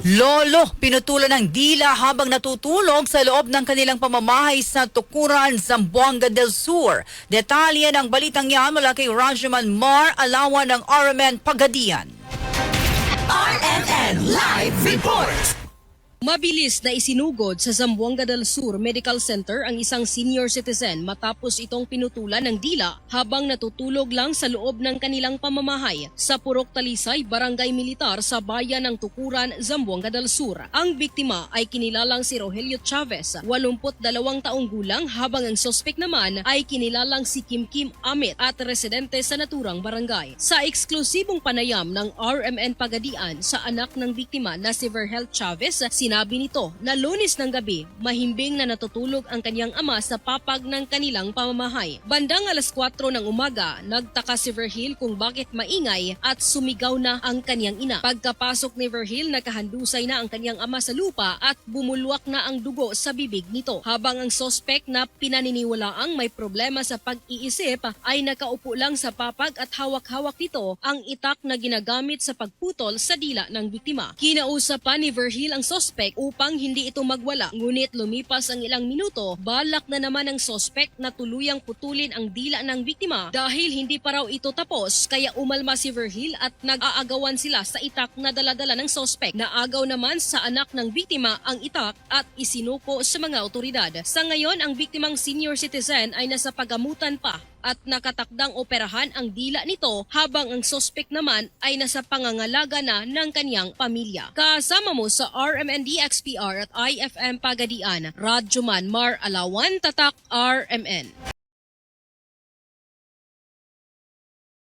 Lolo, pinutulan ng dila habang natutulog sa loob ng kanilang pamamahay sa Tukuran, Zamboanga del Sur. Detalye ng balitang yan mula kay Rajaman Mar, alawan ng RMN Pagadian. RMN Live Report! Mabilis na isinugod sa Zamboanga del Sur Medical Center ang isang senior citizen matapos itong pinutulan ng dila habang natutulog lang sa loob ng kanilang pamamahay sa Purok Talisay, Barangay Militar sa bayan ng Tukuran, Zamboanga del Sur. Ang biktima ay kinilalang si Rogelio Chavez, 82 taong gulang habang ang sospek naman ay kinilalang si Kim Kim Amit at residente sa naturang barangay. Sa eksklusibong panayam ng RMN Pagadian sa anak ng biktima na si Verhel Chavez, sinabi nito na lunes ng gabi, mahimbing na natutulog ang kanyang ama sa papag ng kanilang pamamahay. Bandang alas 4 ng umaga, nagtaka si Verhil kung bakit maingay at sumigaw na ang kanyang ina. Pagkapasok ni Verhil, nakahandusay na ang kanyang ama sa lupa at bumulwak na ang dugo sa bibig nito. Habang ang sospek na pinaniniwalaang may problema sa pag-iisip ay nakaupo lang sa papag at hawak-hawak nito ang itak na ginagamit sa pagputol sa dila ng biktima. Kinausap pa ni Verhil ang sospek upang hindi ito magwala ngunit lumipas ang ilang minuto balak na naman ng sospek na tuluyang putulin ang dila ng biktima dahil hindi pa raw ito tapos kaya umalma si Verhil at nag-aagawan sila sa itak na daladala ng sospek. Naagaw naman sa anak ng biktima ang itak at isinuko sa mga otoridad. Sa ngayon ang biktimang senior citizen ay nasa pagamutan pa at nakatakdang operahan ang dila nito habang ang sospek naman ay nasa pangangalaga na ng kanyang pamilya. Kasama mo sa RMND XPR at IFM Pagadian, Radyoman Mar Alawan, Tatak RMN.